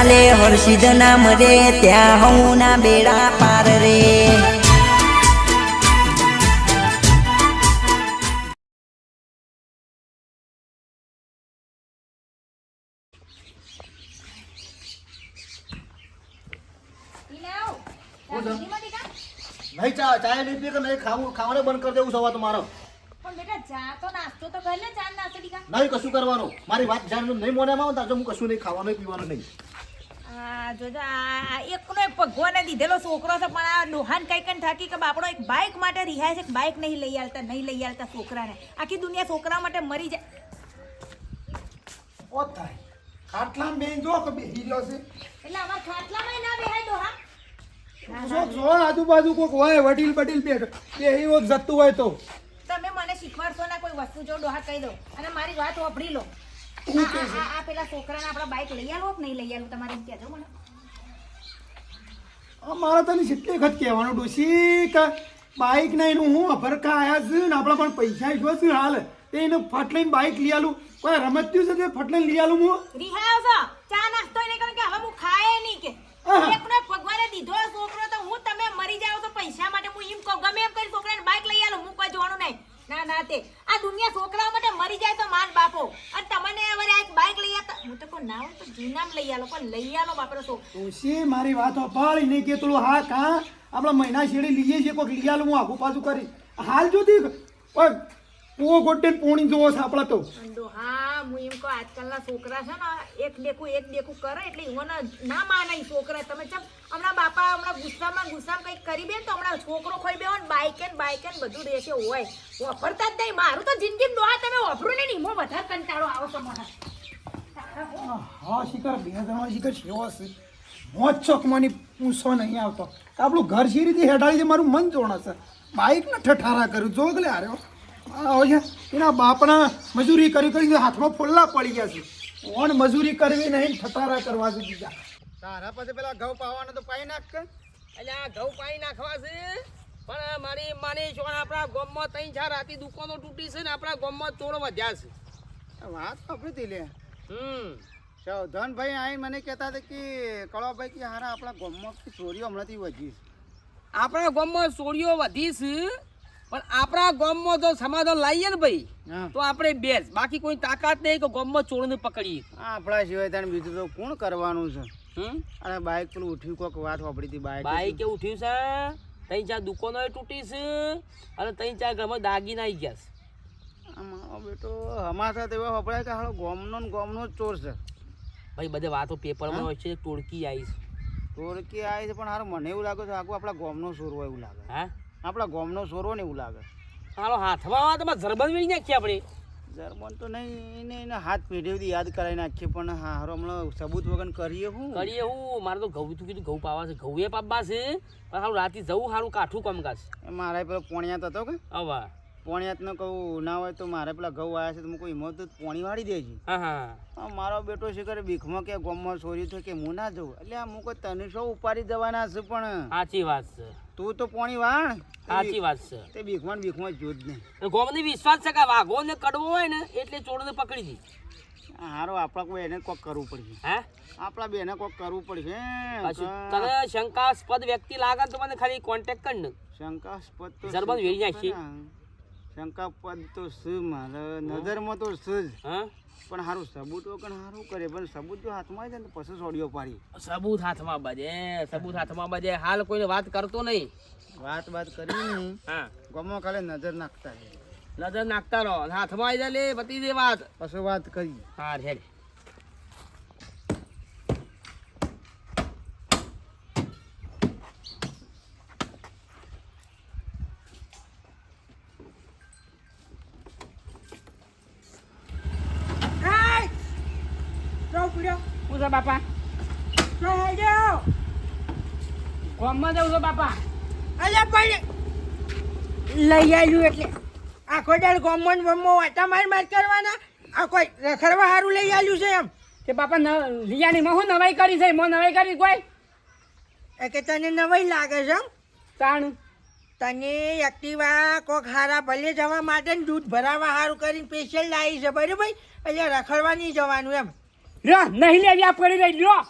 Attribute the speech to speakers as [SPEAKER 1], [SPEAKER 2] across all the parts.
[SPEAKER 1] ચાલે હર્ષિદ નામ રે ત્યાં હું ના બેડા પાર રે.
[SPEAKER 2] નહીં ચા ચાય નહીં પીએ કે નહીં ખાવું ખાવાનું બંધ કરી દેવું સવાર તમારો.
[SPEAKER 3] પણ બેટા ચા તો નાસ્તો તો કર લે ચા નાસ્તો ટીકા.
[SPEAKER 2] નહીં કશું કરવાનું. મારી વાત જાણ નહીં મોને માં તાજો હું કશું નહીં ખાવાનું પીવાનું નહીં.
[SPEAKER 3] આ જોજો આ એકનો એક ભગવાને દીધેલો છોકરો છે પણ આ ડોહાન કઈ કઈ થાકી કે બાપડો એક બાઇક માટે રિહાય છે બાઇક નહીં લઈ આવતા નહીં લઈ આવતા છોકરાને. આખી દુનિયા છોકરા માટે મરી જાય.
[SPEAKER 4] ઓ થાય ખાટલામાં બેન જો કે બેહી રહ્યો છે.
[SPEAKER 3] એટલે અમાર ખાટલામાં ના બેહાય ડોહા
[SPEAKER 4] જો જો આજુબાજુ હોય વડીલ બડીલ બેઠ બેહી હોત જતું હોય તો.
[SPEAKER 3] તમે મને શીખવાડશો ના કોઈ વસ્તુ જો ડોહા કહી દો અને મારી વાત વાપરી લો. આ- પેલા છોકરાને આપણા બાઇક લઈ આલો કે નહીં લઈ આલો તમારે એમ કહેજો મને.
[SPEAKER 4] મારે તને જેટલી વખત કહેવાનું ડોશી કે બાઇક નહીં એનું હું અભરખા આવ્યા છે ને આપણા પણ પૈસા જો છે હાલ. તે એને ફટલાઈને બાઇક લઈ આલું. કોઈ રમત થયું છે તે ફટલાઈને લઈ આલું હું?
[SPEAKER 3] રિહાયો છો ચા નાસ્તો નહીં કારણ કે હવે હું ખાય નહીં કે. એકને એકનો ભગવાને દીધો છોકરો તો હું તમે મરી જાવ તો પૈસા માટે. હું એમ કહું ગમે એમ કરી છોકરાને બાઇક લઈ આલું. હું કોઈ જોવાનું નહીં. ના ના તે આ દુનિયા છોકરાઓ માટે મરી જાય તો માન બાપો. અને તમને હવે આ બાઇક લઈ આવતા હું તો કોઈ ના હોય તો જૂનામ લઈ આલો પણ લઈ આલો બાપરો તો
[SPEAKER 4] ઓશી મારી વાતો પાળી નહીં કે તું હા, કા? આપણા મહિના શેડી લઈએ છીએ, કોઈક લઈ આલું, હું આગુ પાછું કરી. હાલ જોતી કોઈ કૂવો ગોટે પોણી જોવો છે આપણા તો.
[SPEAKER 3] અંડો હા હું એમ કહું આજકાલના છોકરા છે ને એક દેખું એક દેખું કરે એટલે ઈવોને ના માને છોકરા તમે ચમ હમણાં બાપા હમણાં ગુસ્સામાં ગુસ્સામાં કંઈક કરી બે તો હમણાં છોકરો ખોઈ બેવો ને બાઈક ને બાઈક ને બધું રહેશે હોય. વાપરતા જ નહીં. મારું તો જિંદગી ડોહા તમે વાપરો ને એમાં વધારે કંટાળો આવો છો મને.
[SPEAKER 4] હા શિખર બે જણા શિખર સેવો છે. મોજ ચોકમાંની પૂછો નહીં આવતો. આપણું ઘર શી રીતે હેઠાળી છે? મારું મન જોણાશે બાઇક ને ઠઠારા કર્યું. જો ગલે હારે છે એના બાપના મજૂરી કરી કરી હાથમાં ફોલ્લા પડી ગયા છે. ઓન મજૂરી કરવી નહીં ઠટારા કરવા છે બીજા. તારા પાસે પેલા ઘઉં પાવાના તો પાઈ નાખ
[SPEAKER 5] એટલે આ ઘઉં પાણી નાખવા છે પણ મારી માની છો આપણા ગોમમાં ત્રણ ચાર રાતી દુકાનો તૂટી છે ને આપણા ગોમમાં ચોર વધ્યા છે.
[SPEAKER 4] વાત સાંભળી લે.
[SPEAKER 5] હમ.
[SPEAKER 4] ધનભાઈ આવીને મને કહેતા હતા કે કળાભાઈ કે હારા આપણા ગોમમાં ચોરીઓ હમણાંથી વધી
[SPEAKER 5] આપણા ગોમમાં ચોરીઓ વધી છે પણ આપણા ગામમાં જો સમાધાન લાવીએ ને ભાઈ તો આપણે બેસ. બાકી કોઈ તાકાત નહીં કે ગામમાં ચોરને પકડીએ.
[SPEAKER 4] આપણા સિવાય તને બીજું તો કોણ કરવાનું છે?
[SPEAKER 5] હમ?
[SPEAKER 4] અરે બાઇક પેલું ઉઠ્યું કોઈક વાત વાપરી હતી બાઇક
[SPEAKER 5] બાઈક કેવું થયું છે. તઈ ચાર દુકાનો તૂટી છે અને તઈ ચાર ઘરમાં દાગીના આવી ગયા છે.
[SPEAKER 4] મારો બેટો હમાસા તો એવા વપરાય કે હાલો ગોમનો ને ગોમનો જ ચોર છે.
[SPEAKER 5] ભાઈ બધે વાતો પેપરમાં હોય છે ટોળકી આવી છે.
[SPEAKER 4] ટોળકી આવી છે પણ હારું મને એવું લાગે છે આખું આપણા ગોમનો ચોર હોય એવું લાગે.
[SPEAKER 5] હા?
[SPEAKER 4] આપણા ગોમનો સોરો ને એવું લાગે.
[SPEAKER 5] હાલો હાથમાં આવે તમારે જરબન વીણી નાખીએ આપણે.
[SPEAKER 4] જર્મન તો નહીં એને એને હાથ પેઢી સુધી યાદ કરાવી નાખીએ પણ હા હારો હમણાં સબૂત વગર કરીએ હું.
[SPEAKER 5] કરીએ હું. મારે તો ઘઉં તું કીધું ઘઉં પાવા છે. ઘઉં એ પાપા છે પણ હારું રાતે જવું સારું કાઠું કામકાજ.
[SPEAKER 4] મારા પેલો પોણિયા હતો કે?
[SPEAKER 5] હવે
[SPEAKER 4] પોણિયાતનો કહું ના હોય તો મારે પેલા ઘઉં આવ્યા છે તો હું કોઈ હિંમત તો પોણી વાળી દેજે.
[SPEAKER 5] હા
[SPEAKER 4] મારો બેટો છે કરે ભીખમાં કે ગોમમાં ચોરી થયું કે હું ના જઉં. એટલે હું કોઈ તને શો ઉપાડી જવાના છે પણ?
[SPEAKER 5] સાચી વાત છે.
[SPEAKER 4] તું તો પોણી વાણ
[SPEAKER 5] સાચી વાત છે.
[SPEAKER 4] તે ભીખમાં ભીખમાં જો જ નહીં
[SPEAKER 5] ગોમને વિશ્વાસ છે કે વાઘો ને કડવો હોય ને એટલે ચોરને પકડી દી.
[SPEAKER 4] હારો આપણા કોઈ એને કોક કરવું પડશે.
[SPEAKER 5] હે?
[SPEAKER 4] આપણા બેને કોક કરવું પડશે.
[SPEAKER 5] તને શંકાસ્પદ વ્યક્તિ લાગે તો મને ખાલી કોન્ટેક્ટ કર ને.
[SPEAKER 4] શંકાસ્પદ તો
[SPEAKER 5] જર્મન વેરી નાખીએ.
[SPEAKER 4] ખરા. શંકાસ્પદ તો સ મારે? નજરમાં તો શું જ.
[SPEAKER 5] હા?
[SPEAKER 4] પણ સારું સબૂત વગર સારું કરે પણ સબૂત જો હાથમાં આવે ને પછી સોડિયો પાડી.
[SPEAKER 5] સબૂત હાથમાં બજે સબૂત હાથમાં બજે. હાલ કોઈને વાત કરતો નહીં.
[SPEAKER 4] વાત વાત કરી નહીં.
[SPEAKER 5] હા.
[SPEAKER 4] ગમો કાલે નજર નાખતા
[SPEAKER 5] નજર નાખતા રહો. હાથમાં આવી જાય લે પતી દે વાત.
[SPEAKER 4] પછી વાત કરી.
[SPEAKER 5] હા હેડ શું છે બાપા ગામમાં જવું છે બાપા?
[SPEAKER 6] અલ્યા પણ લઈ આવ્યું એટલે. આખો દાડ ગોમો ને બમો વાટા માર માર કરવાના. આ કોઈ રખડવા સારું લઈ આવ્યું છે એમ?
[SPEAKER 5] કે બાપા લિયાની માં હું નવાઈ કરી છે? મો નવાઈ કરી કોઈ?
[SPEAKER 6] એ કે તને નવાઈ લાગે છે એમ?
[SPEAKER 5] તાણું.
[SPEAKER 6] તને એક્ટિવા કોક હારા ભલે જવા માટે ને દૂધ ભરાવા સારું કરીને સ્પેશિયલ લાવી છે બરાબર? અહીંયા રખડવા નહીં જવાનું એમ.
[SPEAKER 5] રો નહીં લેવી આ પડી રહી લ્યો.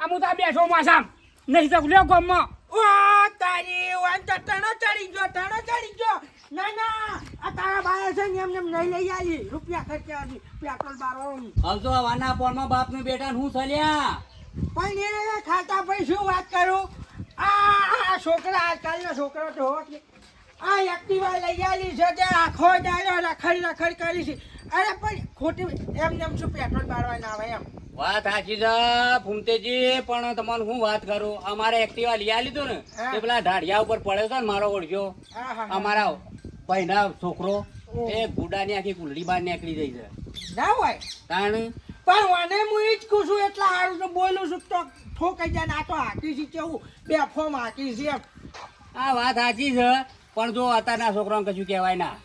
[SPEAKER 7] આમ હું તો બેસો બેઠો માસામ નહીં તો લ્યો ગમમાં.
[SPEAKER 6] ઓ તારી વાન તો ટણો ચડી ગયો ટણો ચડી ગયો. ના ના આ તારા બાય છે ને એમ નહીં લઈ આવી. રૂપિયા ખર્ચ્યા હતી પેટ્રોલ બારવાનું.
[SPEAKER 8] હવે વાના પોરમાં બાપને બેટા હું સલ્યા
[SPEAKER 6] પણ એ ખાતા પછી શું વાત કરું? આ આ છોકરા આજકાલના છોકરો તો હોત આ એક્ટિવા લઈ આલી છે તે આખો દાડો રખડ રખડ કરી છે. અરે પણ ખોટી એમ એમ શું પેટ્રોલ બારવા ના આવે એમ?
[SPEAKER 8] વાત સાચી છે ફૂમતેજી પણ તમને હું વાત કરું? અમારે એક્ટિવા લઈ આ લીધું ને એ પેલા ઢાળિયા ઉપર પડે છે ને મારો ઓળખ્યો. અમારા ભાઈના છોકરો એ ગુડાની આખી કુલડી બાર નીકળી જાય છે.
[SPEAKER 6] ના હોય.
[SPEAKER 8] કારણ
[SPEAKER 6] પણ મને હું એ જ કહું છું એટલા સારું તો બોલું છું તો ઠોકાઈ જાય ને આ તો હાકી છે કેવું? બે ફોર્મ હાકી છે
[SPEAKER 8] આ વાત સાચી છે પણ જો અત્યારના છોકરાને કશું કહેવાય ના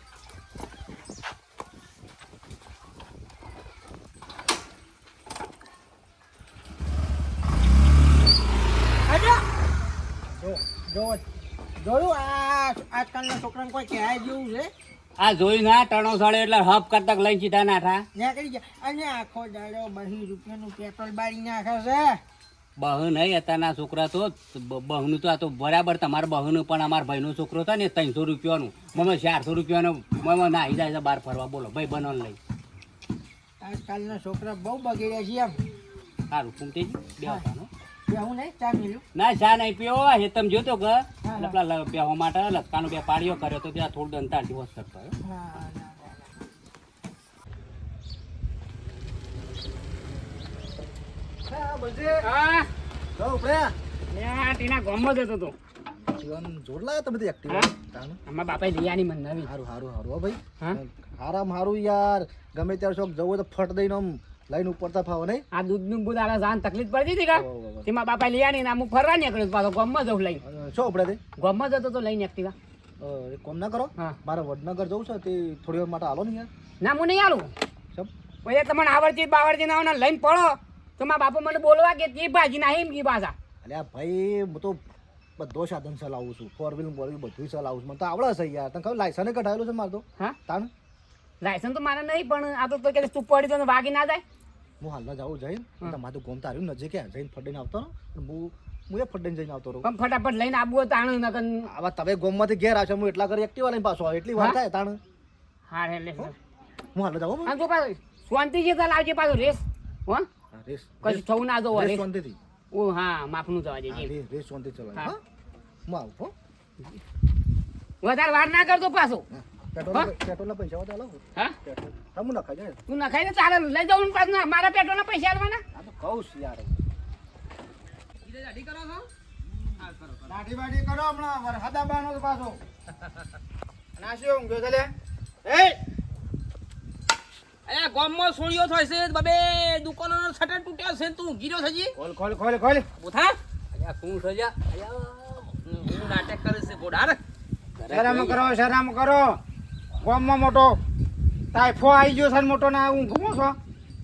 [SPEAKER 6] અરે જો જો જોયું? આ આજકાલના છોકરાને કોઈ કહેવાય જેવું છે?
[SPEAKER 8] આ જોઈ ના ટણો એટલે હપ કરતા લઈને સીધા નાઠા
[SPEAKER 6] નીકળી જાય અને આખો દાડો બહી રૂપિયાનું પેટ્રોલ બાળી નાખે છે.
[SPEAKER 8] બહુ નહીં અત્યારના છોકરા તો બહુનું તો આ તો બરાબર તમારા બહુનું પણ અમારા ભાઈનો છોકરો હતો ને ત્રણસો રૂપિયાનું. મમ્મી ચારસો રૂપિયાનું મમ્મી નાહી જાય બહાર ફરવા. બોલો ભાઈ બનો લઈ.
[SPEAKER 6] આજકાલના છોકરા બહુ બગડ્યા છે એમ.
[SPEAKER 8] સારું ફૂમતેજી બે આવતાનો.
[SPEAKER 6] નહીં ચા મિલું
[SPEAKER 8] ના ચા નહીં પીવો. હે તમે જોતો કે પેલા બેહવા માટે લસકાનો બે પાડ્યો કર્યો તો ત્યાં થોડું અંતર દિવસ કરતો
[SPEAKER 2] ગમે ત્યારે શોખ જવું હોય તો ફટ દઈને લઈને તો ફાવો નહીં.
[SPEAKER 7] આ દૂધનું બુધ આલા જાન તકલીફ પડતી હતી કા. તેમાં બાપા લઈ આની અમુક ફરવા નીકળ્યો પાછો ગમમાં જવું લઈને.
[SPEAKER 2] શું ઉપડે તે?
[SPEAKER 7] ગમમાં જતો તો લઈને એક્ટિવા
[SPEAKER 2] કોમ ના કરો?
[SPEAKER 7] હા.
[SPEAKER 2] મારે વડનગર જવું છે તે થોડી વાર માટે હાલો ને યાર.
[SPEAKER 7] ના હું નહીં
[SPEAKER 2] હાલું
[SPEAKER 7] પછી તમને આવડતી બાવડતી ના લઈને પડો. તો મારા બાપા મને બોલવા કે તે ભાજી ના એમ કી પાછા
[SPEAKER 2] અલ્યા ભાઈ હું તો બધો સાધન ચલાવું છું. ફોર વ્હીલ વ્હીલ બધું ચલાવું છું. મને તો આવડે છે યાર. તને ખબર લાયસન કઢાયેલું છે મારે તો?
[SPEAKER 7] હા?
[SPEAKER 2] તાન
[SPEAKER 7] લાયસન્સ તો મારે નહીં પણ આ તો તો કે તું પડી તો ને વાગી ના જાય.
[SPEAKER 2] હું હાલના જાઉં જઈને તમારે તો ગોમતા આવ્યું નજીક. જઈને ફડીને આવતો ને હું હું એ ફડીને જઈને આવતો રહું.
[SPEAKER 7] પણ ફટાફટ લઈને આવવું તો આણું નકન
[SPEAKER 2] હવે તમે ગોમમાંથી ઘેર આવશો હું એટલા કરી એક્ટિવા લઈને પાછો આવે. એટલી વાર થાય તાણ.
[SPEAKER 7] હા એટલે
[SPEAKER 2] હું. હાલના જાઉં
[SPEAKER 7] આમ તો પાછો શાંતિ જે તાલ આવજે પાછું રેસ. હો?
[SPEAKER 2] રેસ.
[SPEAKER 7] કશું થવું ના જવું
[SPEAKER 2] રેસ શાંતિથી.
[SPEAKER 7] ઓ હા માપનું જવા દેજે.
[SPEAKER 2] રેસ રેસ ચલાવ
[SPEAKER 7] હા.
[SPEAKER 2] હા? આવું
[SPEAKER 7] વધારે વાર ના કરતો પાછો?
[SPEAKER 2] પેટ્રોલના પૈસા વધારે લાવો
[SPEAKER 7] હા?
[SPEAKER 2] હું નખાઈ જાય
[SPEAKER 7] તું નખાઈ ને ચાલે લઈ ને પાછું. મારા પેટ્રોલના પૈસા આલવાના
[SPEAKER 2] આ તો કહું છું યાર.
[SPEAKER 4] દાઢી બાઢી કરો હમણાં. વરસાદા બાનો તો પાછો. નાસ્યો ઊંઘ્યો છે લે.
[SPEAKER 6] એ
[SPEAKER 5] અરે ગામમાં સોળીઓ થાય છે. બબે દુકાનો શટર તૂટ્યો છે તું. ગીરો છે
[SPEAKER 4] ખોલ ખોલ ખોલ ખોલ.
[SPEAKER 5] ઉઠા.
[SPEAKER 8] અલ્યા શું સજા
[SPEAKER 5] હું નાટક કરે છે. ગોડાર
[SPEAKER 4] શરમ કરો શરમ કરો. ગામમાં મોટો ટાઈફો આવી ગયો છે ને મોટો ના હું ઘૂમો છો?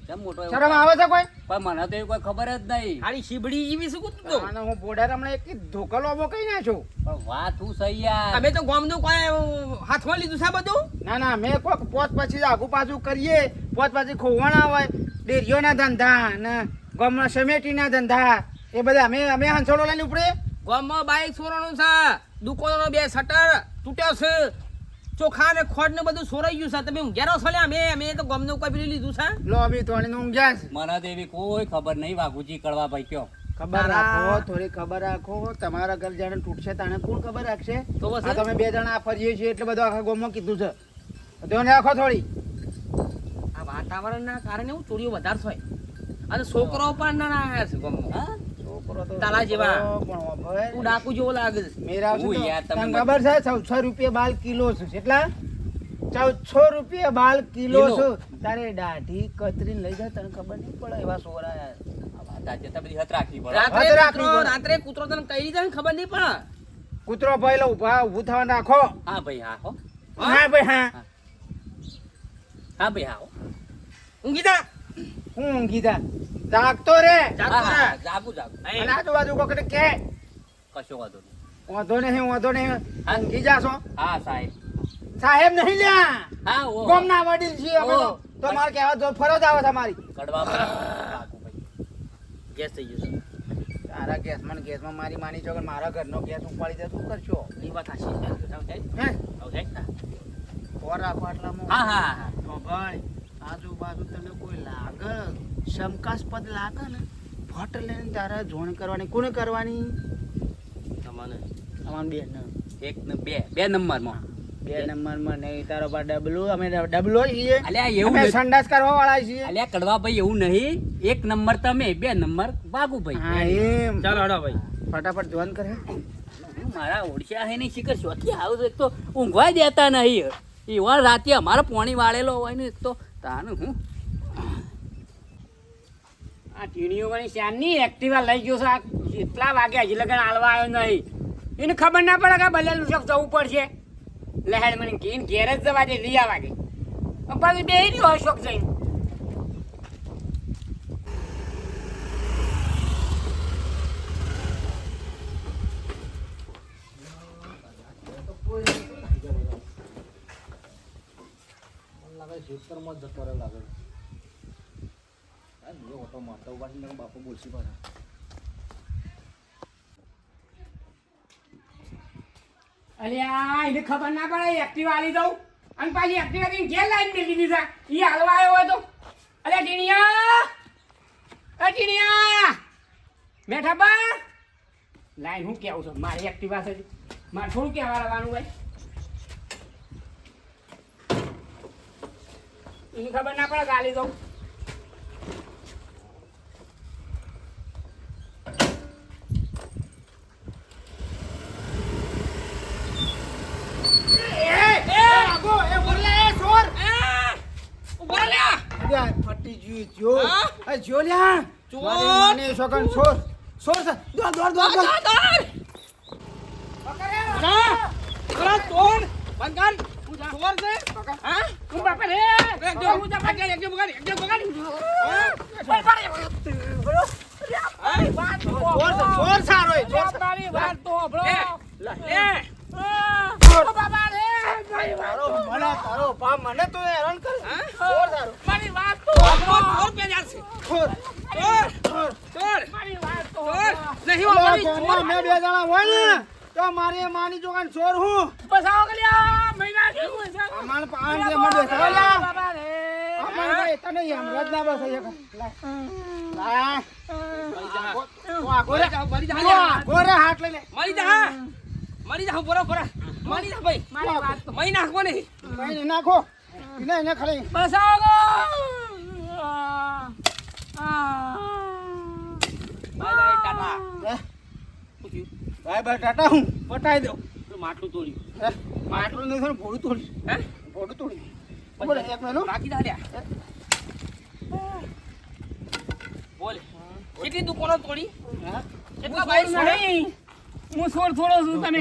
[SPEAKER 8] કેમ મોટો
[SPEAKER 4] શરમ આવે છે કોઈ?
[SPEAKER 8] પણ મને તો કોઈ ખબર જ નહીં.
[SPEAKER 5] હારી શીબડી જેવી શું કૂદતો
[SPEAKER 4] અને હું બોર્ડર હમણાં એક ધોકલો ઊભો કઈ છું
[SPEAKER 8] પણ વાત હું સહી યાર?
[SPEAKER 5] અમે તો ગામનું કોઈ હાથમાં લીધું છે બધું?
[SPEAKER 4] ના ના મેં કોક પોત પછી આગુ પાછું કરીએ. પોત પછી ખોવાણા હોય ડેરીઓના ધંધા ને ગામના સમેટીના ધંધા. એ બધા અમે અમે હંસોડો લઈને ઉપડે.
[SPEAKER 5] ગામમાં બાઈક સોરાનું છે. દુકાનનો બે શટર તૂટ્યો છે. ચોખા ને ખોટ ને બધું સોરાઈ ગયું છે. તમે ઊંઘ્યા રહો છો લ્યા? મેં અમે તો ગમનું કોઈ લીધું છે.
[SPEAKER 4] લો અભી તો ઊંઘ્યા છે.
[SPEAKER 8] મને તો એવી કોઈ ખબર નહીં વાઘુજી કડવા ભાઈ કયો.
[SPEAKER 4] ખબર રાખો થોડી ખબર રાખો. તમારા ઘર જાણે તૂટશે તાણે કોણ ખબર રાખશે?
[SPEAKER 5] તો બસ
[SPEAKER 4] તમે બે જણા ફરીએ છીએ એટલે બધું આખા ગામમાં કીધું છે. તો રાખો થોડી.
[SPEAKER 5] આ વાતાવરણના કારણે હું ચોરીઓ વધારે થાય. અને છોકરો પણ ના ના આવ્યા છે ગામમાં.
[SPEAKER 8] હા?
[SPEAKER 4] છોકરો તો
[SPEAKER 5] તારા જેવા.
[SPEAKER 4] પણ
[SPEAKER 5] ડાકુ જેવો લાગે
[SPEAKER 4] મેરા આવશે
[SPEAKER 8] હું
[SPEAKER 4] તો
[SPEAKER 8] યાર, તમે
[SPEAKER 4] તને ખબર છે ચૌદસો રૂપિયા બાલ કિલો છે. કેટલા ચૌદસો રૂપિયા બાલ કિલો
[SPEAKER 8] કિલો.
[SPEAKER 4] છે. તારે દાઢી કતરીને લઈ જાય તને ખબર નહીં પડે એવા સોરાયા
[SPEAKER 8] આ વાત આજે તો બધી હત રાખવી પડે.
[SPEAKER 5] રાત્રે કૂતરો. તને કઈ રીતે ખબર નહીં પડે?
[SPEAKER 4] કૂતરો ભાઈ ઊભા ઉભું થવા નાખો.
[SPEAKER 8] હા ભાઈ હા હો.
[SPEAKER 4] ભાઈ હા.
[SPEAKER 8] હા ભાઈ હા હો.
[SPEAKER 5] ઊંઘી જા.
[SPEAKER 4] હું ઊંઘી જા? જાગતો રે.
[SPEAKER 8] જાગું જાગું.
[SPEAKER 4] અને આજુબાજુ કોકને કે.
[SPEAKER 8] કશો વાંધો નહીં.
[SPEAKER 4] વાંધો નહીં વાંધો નહીં. ઊંઘી જાશો.
[SPEAKER 8] હા સાહેબ.
[SPEAKER 4] સાહેબ નહીં લ્યા.
[SPEAKER 8] હા ઓ
[SPEAKER 4] ગોમના વડીલ છીએ અમે તો. મારે કહેવા જો ફરજ આવે તમારી
[SPEAKER 8] કડવા
[SPEAKER 5] ગેસ થઈ ગયો
[SPEAKER 4] તારા ગેસમાં ને ગેસમાં મારી માની છો કે મારા ઘરનો ગેસ ઉપાડી દે શું કરશો?
[SPEAKER 5] એ વાત હાચી છે.
[SPEAKER 4] હે? આટલામાં
[SPEAKER 5] હા હા હા
[SPEAKER 4] ભાઈ આજુબાજુ તને કોઈ લાગે? શંકાસ્પદ લાગે ને? ફોટ લઈને તારે જોણ કરવાની. કોને કરવાની?
[SPEAKER 5] તમને
[SPEAKER 4] અમાર બે
[SPEAKER 5] એક ને બે. બે નંબરમાં.
[SPEAKER 4] બે નંબરમાં નહીં તારો પર ડબલું. અમે ડબલો છીએ.
[SPEAKER 5] અલ્યા એવું
[SPEAKER 4] અમે સંડાસ કરવા વાળા છીએ.
[SPEAKER 8] અલ્યા કડવા ભાઈ એવું નહીં. એક નંબર તમે બે નંબર
[SPEAKER 4] હા
[SPEAKER 8] ભાઈ
[SPEAKER 4] એમ.
[SPEAKER 5] ચાલો હડો ભાઈ.
[SPEAKER 4] ફટાફટ જોન કરે.
[SPEAKER 8] મારા ઓડિશા હે નહીં શિખર શોથી આવું એક તો ઊંઘવાય દેતા નહીં. એવા રાતે અમારે પોણી વાળેલો હોય ને એક તો તાનું હું?
[SPEAKER 7] આ ટીણીઓ વાળી શ્યામની એક્ટિવા લઈ ગયો છે. આ કેટલા વાગે હજી લગન હાલવા આવ્યો નહીં. એને ખબર ના પડે કે બલેલું શોખ જવું પડશે. લહેર મને ઘેર જ જવા દે, રિયા વાગે. પછી બે રહ્યો અશોક જઈને.
[SPEAKER 2] ખેતરમાં જ જતો રહેલા આગળ હા, ઓટો મારતો ઊભા છે બાપુ બોલશી પાછા.
[SPEAKER 7] અલ્યા એને ખબર ના પડે એક્ટિવા આલી દઉં. અને પાછી એક્ટિવા કઈ ઘેર લાઈન મેલી દીધા. ઈ હાલવા આવ્યો હોય તો. અલ્યા ટીણિયા અ ટીણિયા બેઠા બા. લાઈન હું કેવું છું? મારી એક્ટિવા છે મારે થોડું કહેવા રહેવાનું ભાઈ એને ખબર ના પડે ગાલી દઉં.
[SPEAKER 4] ફટી જો. જો લ્યા. મારી માને છોકન છોર. છોર દોડ દોડ દોડ દોડ.
[SPEAKER 7] તો પકડ પકડ
[SPEAKER 4] મને તો હેરાન કરે
[SPEAKER 7] મારી વાત તો
[SPEAKER 5] ચોર. ચોર ચોર ચોર ચોર.
[SPEAKER 4] માની જોગન છોર હું
[SPEAKER 7] જેવું છે.
[SPEAKER 4] અમાર પાન જે મને
[SPEAKER 7] રે.
[SPEAKER 4] અમાર ભાઈ તને એમ રજ ના બસ અહીંયા લા લા ગોરે
[SPEAKER 5] મરી જા,
[SPEAKER 4] ગોરે હાથ લઈ લે
[SPEAKER 5] મરી જા મરી જા બોરા બોરા મરી જા ભાઈ
[SPEAKER 7] મારી વાત તો
[SPEAKER 5] મહી નાખવો નહીં
[SPEAKER 4] ભાઈ નાખો એને એને ખાલી
[SPEAKER 7] બસાવો ગો.
[SPEAKER 5] બાય બાય ટાટા
[SPEAKER 4] હે?
[SPEAKER 5] પૂછ્યું
[SPEAKER 4] ભાઈ ભાઈ ટાટા હું પટાઈ દઉં
[SPEAKER 5] પેલું માટલું તોડ્યું
[SPEAKER 4] હે? માટલું નહીં થાય ભોડું તોડ્યું
[SPEAKER 5] હે?
[SPEAKER 4] ભોડું તોડ્યું બોલે એક મહિનો
[SPEAKER 5] બાકી દા લ્યા. કેટલી દુકાનો તોડી? કેટલા ભાઈ સોડે
[SPEAKER 7] હું છોડ થોડો છું તમે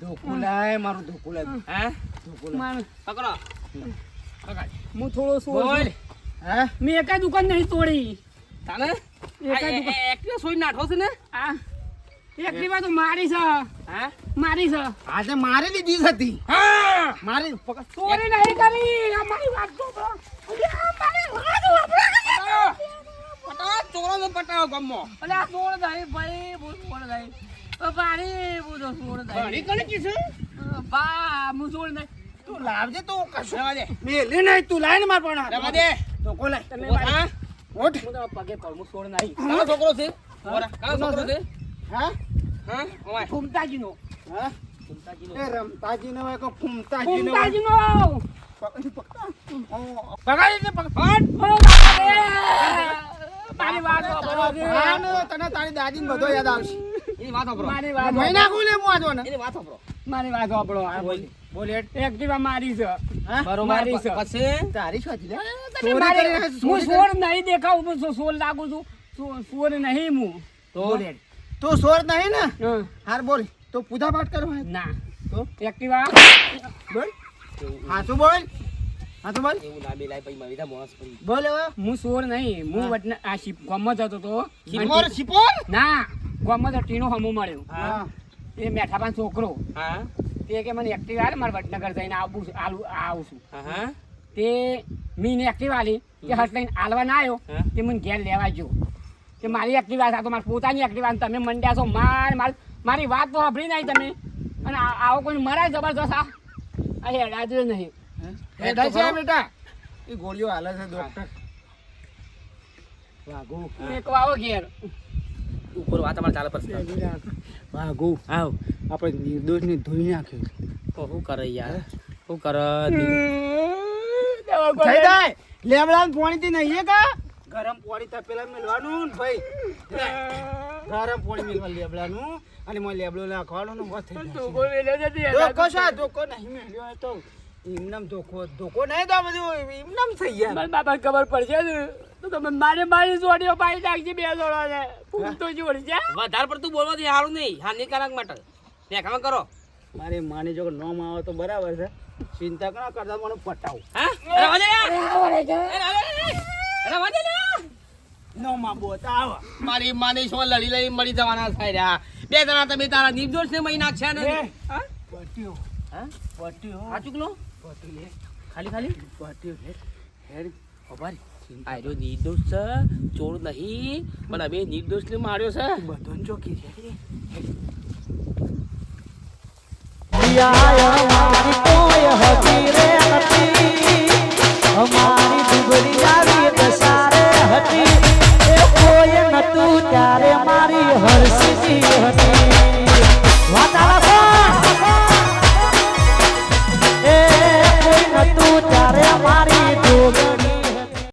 [SPEAKER 4] ધોકું મારું ધોકું
[SPEAKER 5] હે.
[SPEAKER 4] ધોકું
[SPEAKER 5] પકડો. પકડ.
[SPEAKER 7] હું થોડો છોડ
[SPEAKER 5] બોલ.
[SPEAKER 4] હે?
[SPEAKER 7] મેં એકાય દુકાન નહીં તોડી.
[SPEAKER 5] તને?
[SPEAKER 7] એકાય દુકાન
[SPEAKER 5] એક્ટિવા સોઈ નાઠો છે ને?
[SPEAKER 7] આ એક્ટિવા તો મારી છે.
[SPEAKER 5] હા?
[SPEAKER 7] મારી છે.
[SPEAKER 4] આજે મારે લીધી હતી.
[SPEAKER 5] હા!
[SPEAKER 4] મારી
[SPEAKER 7] ચોરી નહીં કરી. તો. અલ્યા, મારી વાત.
[SPEAKER 5] પટાવો ચોરો ને પટાવો ગમો.
[SPEAKER 7] અલ્યા, છોડ દઈ, ભાઈ, બહુ છોડ દઈ. અ, ભારી, બહુ તો છોડ દઈ.
[SPEAKER 5] ઘણી કને કીધું?
[SPEAKER 7] બા, હું છોડ દઈ.
[SPEAKER 4] તું લાવજે તું કશું.
[SPEAKER 5] રહેવા
[SPEAKER 4] મેલી નહીં તું લાય માર પણ
[SPEAKER 5] રહેવા દે.
[SPEAKER 4] ધોકો લાય
[SPEAKER 7] તમે
[SPEAKER 5] હા?
[SPEAKER 4] ઓઠ
[SPEAKER 7] હું તો પગે પડું, હું છોડ નહીં.
[SPEAKER 5] છોકરો છે? છોકરો છે?
[SPEAKER 4] હા?
[SPEAKER 5] હા? ઓય.
[SPEAKER 7] ફૂમતાજીનો.
[SPEAKER 4] હા? એ હોય કે
[SPEAKER 7] ફૂમતાજીનો.
[SPEAKER 4] પકડી ને પકડ.
[SPEAKER 7] મારી વાત સાંભળો. છે.
[SPEAKER 4] તને તારી દાદી બધો યાદ આવશે.
[SPEAKER 5] એની વાત સાંભળો.
[SPEAKER 7] મારી વાત
[SPEAKER 4] મહિના કુલે હું ને.
[SPEAKER 5] એની વાત સાંભળો.
[SPEAKER 7] મારી વાત સાંભળો. આ
[SPEAKER 5] બોલ.
[SPEAKER 4] બોલ.
[SPEAKER 7] એક્ટિવા મારી છે.
[SPEAKER 5] બરોબર.
[SPEAKER 7] મારી છે.
[SPEAKER 5] પછી?
[SPEAKER 4] તારી
[SPEAKER 7] હું સોર નહીં દેખાવું છું સોર લાગુ છું. સોર નહીં હું.
[SPEAKER 5] તો.
[SPEAKER 4] તું સોર નહીં ને? હાર બોલ. તો પૂજા પાઠ કરો
[SPEAKER 7] ના.
[SPEAKER 4] તો
[SPEAKER 7] એક્ટિવા
[SPEAKER 4] બોલ. હાથું બોલ. હાથું બોલ.
[SPEAKER 5] એવું લાંબી લાઈ પછી મવિતા મોસ પડી.
[SPEAKER 4] બોલ હવે.
[SPEAKER 7] હું સોર નહીં. હું વટના આ શીપ ગામમાં જતો તો.
[SPEAKER 4] શિપોર શિપોર?
[SPEAKER 7] ના. ગામમાં તો ટીનો હમો મળ્યો.
[SPEAKER 4] હા.
[SPEAKER 7] એ મેઠાપાન છોકરો.
[SPEAKER 5] હા.
[SPEAKER 7] તે કે મને એક્ટિવા આલે મારે વડનગર જઈને આવું છું આલું આવું છું.
[SPEAKER 5] હા હા.
[SPEAKER 7] તે મીને એક્ટિવા આલી કે હટ લઈને આલવા ના આવ્યો તે મને ઘેર લેવા ગયો. કે મારી એક્ટિવા આ તો મારી પોતાની એક્ટિવા તમે મંડ્યા છો માર માર મારી વાત તો સાંભળી નહીં તમે. અને આવો કોઈ મરાય જબરજસ્ત આ આ હેડા જ નહીં
[SPEAKER 4] હેડા છે બેટા? એ ગોળીઓ હાલે છે ડોક્ટર વાગો
[SPEAKER 7] એક વાવો ઘેર.
[SPEAKER 5] ઉપર વાત અમારે ચાલે પડશે
[SPEAKER 4] વાગો
[SPEAKER 5] આવ.
[SPEAKER 4] આપણે નિર્દોષ ને ધોઈ નાખ્યું
[SPEAKER 5] તો શું કરે યાર? શું કરે?
[SPEAKER 4] થઈ જાય પાણી થી નહીં કા? ગરમ પાણી તપેલા મેળવાનું ભાઈ ગરમ પાણી મેળવા લેબડાનું અને મને લેબડો નાખવાનો ને જશે. ધોકો છે ધોકો નહીં મેળ્યો તો એમનામ ધોકો ધોકો નહીં તો બધું એમનામ થઈ ગયા
[SPEAKER 7] મારા બાપા ખબર પડશે તો તમે મારે મારી જોડીઓ પાડી નાખજે બે જોડોને ફૂલ તો જોડી
[SPEAKER 5] વધારે પડતું બોલવાથી સારું નહીં હાનિકારક માટે દેખામાં કરો
[SPEAKER 4] મારી માની જો નોમ આવે તો બરાબર છે ચિંતા ના કરતા મને પટાવું
[SPEAKER 5] હા
[SPEAKER 4] આવો.
[SPEAKER 5] મારી માની શું લડી લડી મળી જવાના થાય રહ્યા બે જણા તમે તારા નિર્દોષ ને મહી છે ને?
[SPEAKER 4] પટ્યો.
[SPEAKER 5] હા?
[SPEAKER 4] પટ્યો.
[SPEAKER 5] આ ચૂકલો
[SPEAKER 4] પટ્યો
[SPEAKER 5] ખાલી ખાલી?
[SPEAKER 4] પટ્યો હેડ.
[SPEAKER 5] ખબર આર્યો નિર્દોષ છે ચોર નહીં. પણ અમે નિર્દોષને માર્યો છે.
[SPEAKER 4] બધો ચોકી છે.